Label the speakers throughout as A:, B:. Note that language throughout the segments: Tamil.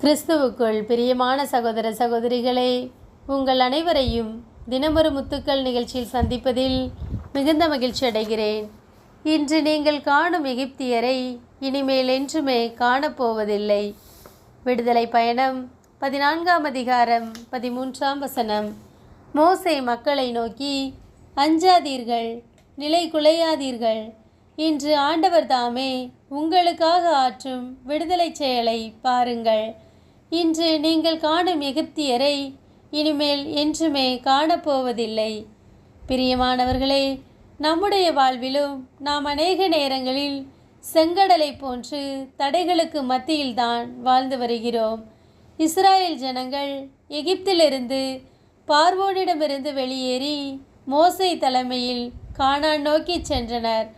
A: கிறிஸ்துவுக்குள் பிரியமான சகோதர சகோதரிகளே உங்கள் அனைவரையும் தினமொரு முத்துக்கள் நிகழ்ச்சியில் சந்திப்பதில் மிகுந்த மகிழ்ச்சி அடைகிறேன். இன்று நீங்கள் காணும் எகிப்தியரை இனிமேல் என்றுமே காணப்போவதில்லை. விடுதலை பயணம் பதினான்காம் அதிகாரம் பதிமூன்றாம் வசனம். மோசை மக்களை நோக்கி அஞ்சாதீர்கள் நிலை குலையாதீர்கள். இன்று ஆண்டவர் தாமே உங்களுக்காக ஆற்றும் விடுதலை செயலை பாருங்கள். இன்று நீங்கள் காணும் எகிப்தியரை இனிமேல் என்றுமே காணப்போவதில்லை. பிரியமானவர்களே நம்முடைய வாழ்விலும் நாம் அநேக நேரங்களில் செங்கடலை போன்று தடைகளுக்கு மத்தியில்தான் வாழ்ந்து வருகிறோம். இஸ்ராயேல் ஜனங்கள் எகிப்திலிருந்து பார்வோனிடமிருந்து வெளியேறி மோசை தலைமையில் காணான் நோக்கி சென்றனர்.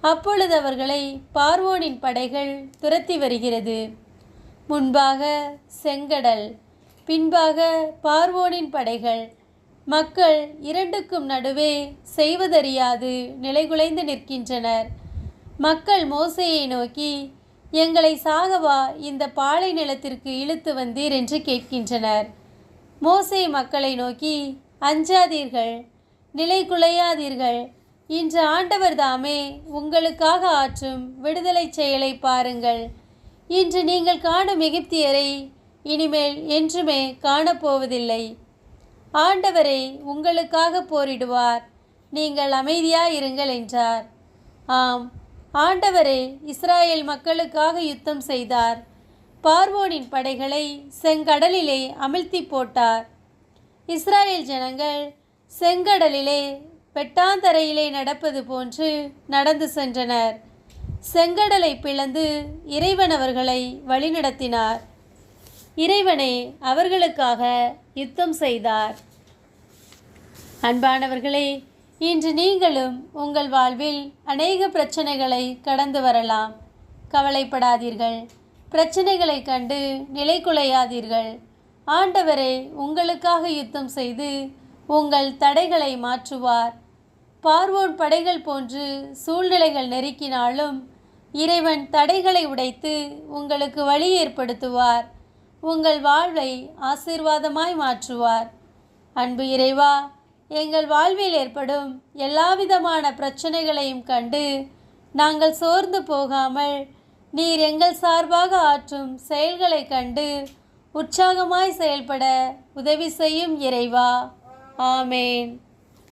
A: அப்பொழுது அவர்களை பார்வோனின் படைகள் துரத்தி வருகிறது. முன்பாக செங்கடல் பின்பாக பார்வோனின் படைகள். மக்கள் இரண்டுக்கும் நடுவே செய்வதறியாது நிலைகுலைந்து நிற்கின்றனர். மக்கள் மோசையை நோக்கி எங்களை சாகவா இந்த பாலை நிலத்திற்கு இழுத்து வந்தீர் என்று கேட்கின்றனர். மோசை மக்களை நோக்கி அஞ்சாதீர்கள் நிலை குலையாதீர்கள். இன்று ஆண்டவர் தாமே உங்களுக்காக ஆற்றும் விடுதலை செயலை பாருங்கள். இன்று நீங்கள் காணும் எகிப்தியரை இனிமேல் என்றுமே காணப்போவதில்லை. ஆண்டவரை உங்களுக்காக போரிடுவார். நீங்கள் அமைதியாயிருங்கள் என்றார். ஆம் ஆண்டவரே இஸ்ராயேல் மக்களுக்காக யுத்தம் செய்தார். பார்வோனின் படைகளை செங்கடலிலே அமிழ்த்தி போட்டார். இஸ்ராயேல் ஜனங்கள் செங்கடலிலே வெட்டாந்தரையிலே நடப்பது போன்று நடந்து சென்றனர். செங்கடலை பிளந்து இறைவன் அவர்களை வழிநடத்தினார். இறைவனே அவர்களுக்காக யுத்தம் செய்தார். அன்பானவர்களே இன்று நீங்களும் உங்கள் வாழ்வில் அநேக பிரச்சனைகளை கடந்து வரலாம். கவலைப்படாதீர்கள். பிரச்சனைகளை கண்டு நிலை குலையாதீர்கள். ஆண்டவரே உங்களுக்காக யுத்தம் செய்து உங்கள் தடைகளை மாற்றுவார். பார்வோன் படைகள் போன்று சூழ்நிலைகள் நெருக்கினாலும் இறைவன் தடைகளை உடைத்து உங்களுக்கு வழி ஏற்படுத்துவார். உங்கள் வாழ்வை ஆசீர்வாதமாய் மாற்றுவார். அன்பு இறைவா எங்கள் வாழ்வில் ஏற்படும் எல்லாவிதமான பிரச்சனைகளையும் கண்டு நாங்கள் சோர்ந்து போகாமல் நீர் எங்கள் சார்பாக ஆற்றும் செயல்களை கண்டு உற்சாகமாய் செயல்பட உதவி செய்யும் இறைவா. ஆமேன்.